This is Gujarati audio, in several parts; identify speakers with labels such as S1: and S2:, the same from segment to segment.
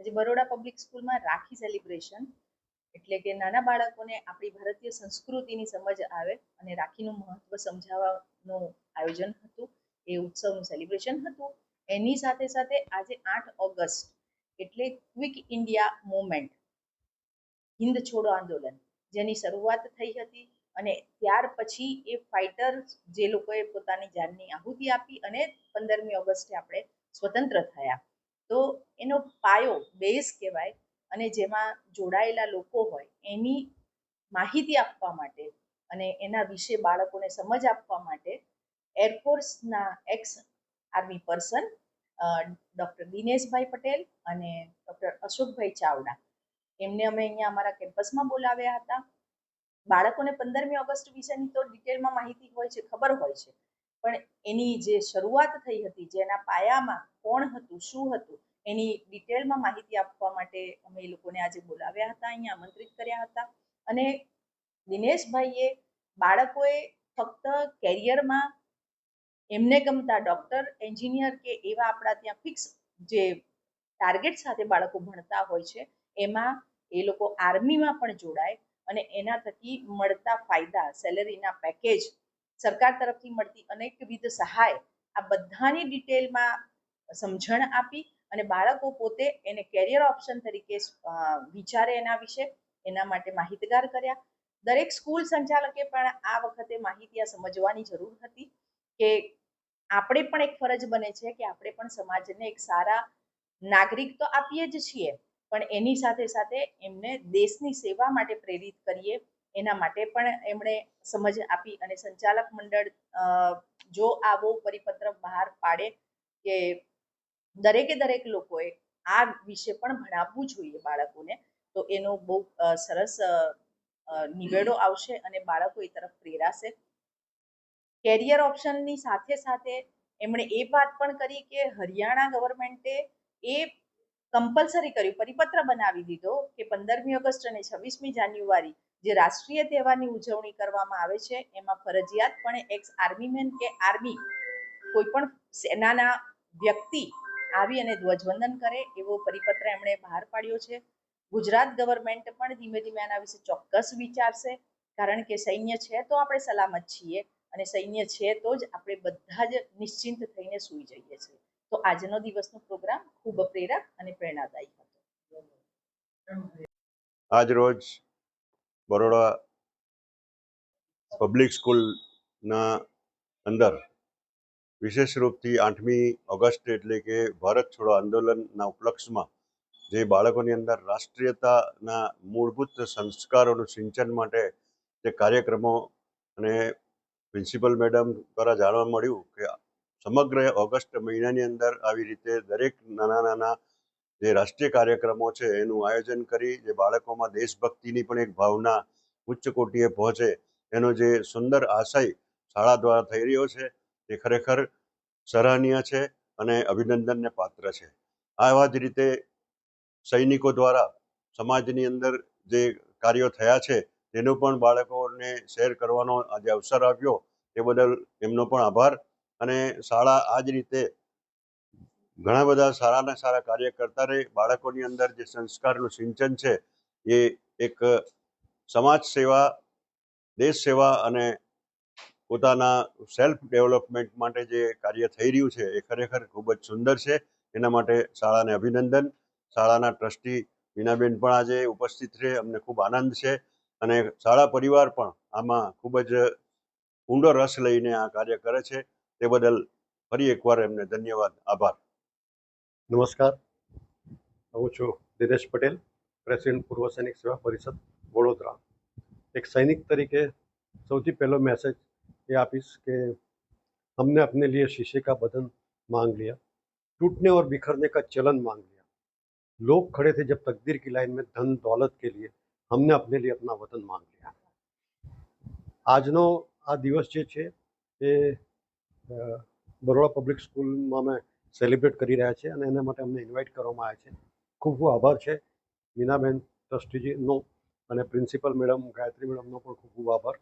S1: આજે બરોડા પબ્લિક સ્કૂલમાં રાખી સેલિબ્રેશન એટલે કે નાના બાળકોને આપણી ભારતીય સંસ્કૃતિની સમજ આવે અને રાખીનું મહત્વ સમજાવવાનું આયોજન હતું, એ ઉત્સવનું સેલિબ્રેશન હતું. એની સાથે સાથે આજે આઠ ઓગસ્ટ એટલે ક્વિક ઇન્ડિયા મુવમેન્ટ હિન્દ છોડો આંદોલન, જેની શરૂઆત થઈ હતી અને ત્યાર પછી એ ફાઇટર જે લોકોએ પોતાની જાનની આહુતિ આપી અને પંદરમી ઓગસ્ટે આપણે સ્વતંત્ર થયા. તો એનો પાયો બેઝ કહેવાય અને જેમાં જોડાયેલા લોકો હોય એની માહિતી આપવા માટે અને એના વિશે બાળકોને સમજ આપવા માટે એરફોર્સના ex army person doctor Dineshbhai Patel અને ડૉક્ટર અશોકભાઈ ચાવડા. એમને અમે અહીંયા અમારા કેમ્પસમાં બોલાવ્યા હતા. બાળકોને પંદરમી ઓગસ્ટ વિશેની તો ડિટેલમાં માહિતી હોય છે, ખબર હોય છે. પણ એની જે શરૂઆત થઈ હતી, જેના પાયામાં કોણ હતું, શું હતું એની ડિટેલમાં માહિતી આપવા માટે અમે એ લોકોને આજે બોલાવ્યા હતા, અહીંયા આમંત્રિત કર્યા હતા. અને દિનેશભાઈએ બાળકોએ ફક્ત કેરિયરમાં એમને ગમતા ડૉક્ટર, એન્જિનિયર કે એવા આપણા ત્યાં ફિક્સ જે ટાર્ગેટ સાથે બાળકો ભણતા હોય છે, એમાં એ લોકો આર્મીમાં પણ જોડાય અને એના થકી મળતા ફાયદા, સેલરીના પેકેજ સરકાર તરફથી મળતી અનેકવિધ સહાય આ બધાની ડિટેલમાં સમજણ આપી અને બાળકો પોતે એને કેરિયર ઓપ્શન તરીકે વિચારે એના વિશે, એના માટે માહિતગાર કર્યા. દરેક સ્કૂલ સંચાલકે પણ આ વખતે માહિતી સમજવાની જરૂર હતી કે આપણે પણ એક ફરજ બને છે કે આપણે પણ સમાજને એક સારા નાગરિક તો આપીએ જ છીએ, પણ એની સાથે સાથે એમને દેશની સેવા માટે પ્રેરિત કરીએ, એના માટે પણ એમણે સમજ આપી અને સંચાલક મંડળ જો આવો પરિપત્ર બહાર પાડે કે દરેકે દરેક લોકોએ આ વિશે પણ ભણાવવું જોઈએ બાળકોને. તો એનો બહુ સરસ નિવેડો આવશે અને બાળકો એ તરફ પ્રેરાશે. કેરિયર ઓપ્શનની સાથે સાથે એમણે એ વાત પણ કરી કે હરિયાણા ગવર્મેન્ટે એ કમ્પલસરી કર્યું, પરિપત્ર બનાવી દીધો કે પંદરમી ઓગસ્ટ અને છવ્વીસમી જાન્યુઆરી જે રાષ્ટ્રીય તહેવારની ઉજવણી કરવામાં આવે છે, એમાં ફરજિયાતપણે એક્સ આર્મીમેન કે આર્મી કોઈ પણ સેનાના વ્યક્તિ આવી અને ધ્વજવંદન કરે એવો પરિપત્ર એમણે બહાર પાડ્યો છે. ગુજરાત ગવર્મેન્ટ પણ ધીમે ધીમે આના વિશે ચોક્કસ વિચારશે. કારણ કે સૈન્ય છે તો આપણે સલામત છીએ અને સૈન્ય છે તો જ આપણે બધા જ નિશ્ચિંત થઈને સૂઈ જઈએ છીએ. તો આજનો દિવસનો પ્રોગ્રામ ખૂબ પ્રેરક અને પ્રેરણાદાયી હતો.
S2: આજ રોજ બરોડા પબ્લિક સ્કૂલના અંદર વિશેષ રૂપથી આઠમી ઓગસ્ટ એટલે કે ભારત છોડો આંદોલનના ઉપલક્ષમાં જે બાળકોની અંદર રાષ્ટ્રીયતાના મૂળભૂત સંસ્કારોનું સિંચન માટે જે કાર્યક્રમો અને પ્રિન્સિપલ મેડમ દ્વારા જાણવા મળ્યું કે સમગ્ર ઓગસ્ટ મહિનાની અંદર આવી રીતે દરેક નાના નાના જે રાષ્ટ્રીય કાર્યક્રમો છે એનું આયોજન કરી જે બાળકોમાં દેશભક્તિની પણ એક ભાવના ઉચ્ચ કોટીએ પહોંચે એનો જે સુંદર આશય શાળા દ્વારા થઈ રહ્યો છે. તે ખરેખર સરાહનીય છે અને અભિનંદનને પાત્ર છે. આવા જ રીતે સૈનિકો દ્વારા સમાજની અંદર જે કાર્યો થયા છે, તેનું પણ બાળકોને શેર કરવાનો આજે અવસર આવ્યો. તે બદલ એમનો પણ આભાર અને શાળા આ જ રીતે ઘણા બધા સારાના સારા કાર્ય કરતા રહે. બાળકોની અંદર જે સંસ્કારનું સિંચન છે, એ એક સમાજ સેવા, દેશ સેવા અને પોતાના સેલ્ફ ડેવલપમેન્ટ માટે જે કાર્ય થઈ રહ્યું છે, એ ખરેખર ખૂબ જ સુંદર છે. એના માટે શાળાને અભિનંદન. શાળાના ટ્રસ્ટી મીનાબેન પણ આજે ઉપસ્થિત છે અમને ખૂબ આનંદ છે. અને શાળા પરિવાર પણ આમાં ખૂબ જ ઊંડો રસ લઈને આ કાર્ય કરે છે. તે બદલ ફરી એકવાર એમને ધન્યવાદ. આભાર.
S3: નમસ્કાર. હું છું દિનેશ પટેલ, પ્રેસિડેન્ટ પૂર્વ સૈનિક સેવા પરિષદ વડોદરા. એક સૈનિક તરીકે સૌથી પહેલો મેસેજ એ આપીશ કે हमने अपने लिए शीशे का बदन मांग लिया टूटने और बिखरने का चलन मांग लिया लोग खड़े थे जब तकदीर की लाइन में धन दौलत के लिए हमने अपने लिए अपना वतन मांग लिया આજનો આ દિવસ જે છે એ અ, બરોડા પબ્લિક સ્કૂલમાં અમે સેલિબ્રેટ કરી રહ્યા છે અને એના માટે અમને ઇન્વાઇટ કરવામાં આવ્યા છે ખૂબ ખૂબ આભાર છે મીનાબેન ટ્રસ્ટીજીનો અને પ્રિન્સિપલ મેડમ ગાયત્રી મેડમનો પણ ખૂબ ખૂબ આભાર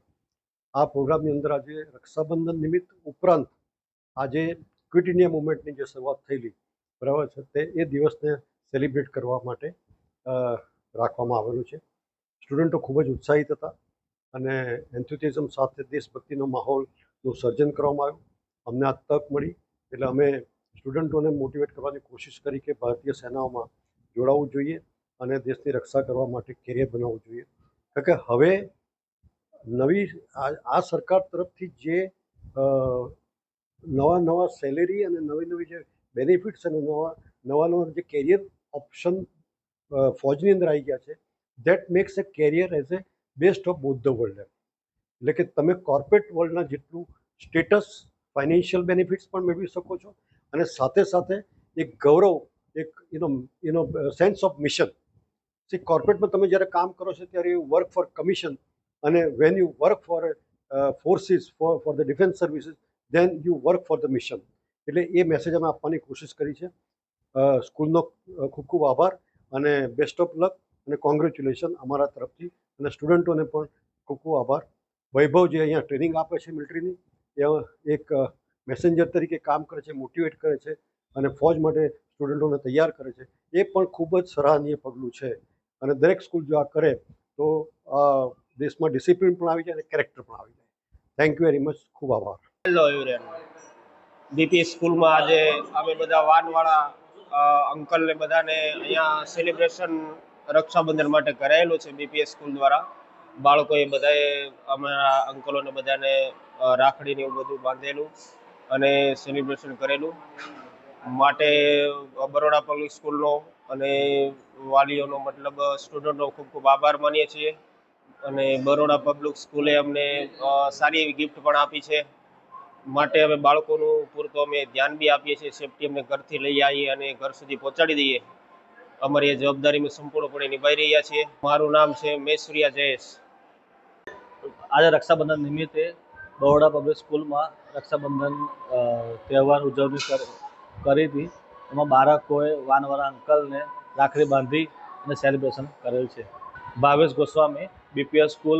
S3: આ પ્રોગ્રામની અંદર આજે રક્ષાબંધન નિમિત્ત ઉપરાંત આજે ક્વિટ ઇન્ડિયા મુવમેન્ટની જે શરૂઆત થયેલી, બરાબર છે, તે એ દિવસને સેલિબ્રેટ કરવા માટે રાખવામાં આવેલું છે. સ્ટુડન્ટો ખૂબ જ ઉત્સાહિત હતા અને એન્થુથિઝમ સાથે દેશભક્તિનો માહોલનું સર્જન કરવામાં આવ્યું. અમને આ તક મળી, એટલે અમે સ્ટુડન્ટોને મોટિવેટ કરવાની કોશિશ કરી કે ભારતીય સેનાઓમાં જોડાવવું જોઈએ અને દેશની રક્ષા કરવા માટે કેરિયર બનાવવું જોઈએ. કારણ કે હવે નવી આ સરકાર તરફથી જે નવા નવા સેલેરી અને નવી નવી જે બેનિફિટ્સ અને નવા નવા નવા જે કેરિયર ઓપ્શન ફોજની અંદર આવી ગયા છે that makes a career as a best of both world એટલે કે તમે કોર્પોરેટ વર્લ્ડના જેટલું સ્ટેટસ ફાઇનાન્શિયલ બેનિફિટ્સ પણ મેળવી શકો છો અને સાથે સાથે એક ગૌરવ, એક એનો એનો સેન્સ ઓફ મિશન સી કોર્પોરેટમાં તમે જ્યારે કામ કરો છો ત્યારે વર્ક ફોર કમિશન અને when you work for forces for for the defence services then you work for the mission એટલે એ મેસેજ અમે આપવાની કોશિશ કરી છે. સ્કૂલનો અ, ખૂબ ખૂબ આભાર અને બેસ્ટ ઓફ લક અને કોંગ્રેચ્યુલેશન અમારા તરફથી. અને સ્ટુડન્ટોને પણ ખૂબ ખૂબ આભાર. વૈભવ જે અહીંયા ટ્રેનિંગ આપે છે મિલિટરીની એ એક મેસેન્જર તરીકે કામ કરે છે મોટિવેટ કરે છે અને ફોજ માટે સ્ટુડન્ટોને તૈયાર કરે છે. એ પણ ખૂબ જ સરાહનીય પગલું છે. અને દરેક સ્કૂલ જો આ કરે તો દેશમાં ડિસિપ્લિન પણ આવી જાય અને કેરેક્ટર પણ આવી જાય. થેન્ક યુ વેરી મચ ખૂબ આભાર.
S4: હેલો એવરીવન બીપી સ્કૂલમાં આજે અમે બધા વાનવાળા અંકલને બધાને અહીંયા સેલિબ્રેશન રક્ષાબંધન માટે કરાયેલું છે બીપીએસ સ્કૂલ દ્વારા. બાળકોએ બધાએ અમારા અંકલોને બધાને રાખડીને એવું બધું બાંધેલું અને સેલિબ્રેશન કરેલું. માટે બરોડા પબ્લિક સ્કૂલનો અને વાલીઓનો મતલબ સ્ટુડન્ટનો ખૂબ ખૂબ આભાર માનીએ છીએ. અને બરોડા પબ્લિક સ્કૂલે અમને સારી એવી ગિફ્ટ પણ આપી છે. માટે અમે બાળકોનું પૂરતું અમે ધ્યાન બી આપીએ છીએ. સેફટી અમને ઘરથી લઈ આવીએ અને ઘર સુધી પહોંચાડી દઈએ. અમારી એ જવાબદારી અમે સંપૂર્ણપણે નિભાવી રહ્યા છીએ. મારું નામ છે મેસુરિયા જયેશ.
S5: આજે રક્ષાબંધન નિમિત્તે બરોડા પબ્લિક સ્કૂલમાં રક્ષાબંધન તહેવાર ઉજવણી કરી હતી. એમાં બાળકોએ વાનવાળા અંકલને રાખડી બાંધી અને સેલિબ્રેશન કરેલ છે. Bhavesh Goswami BPS school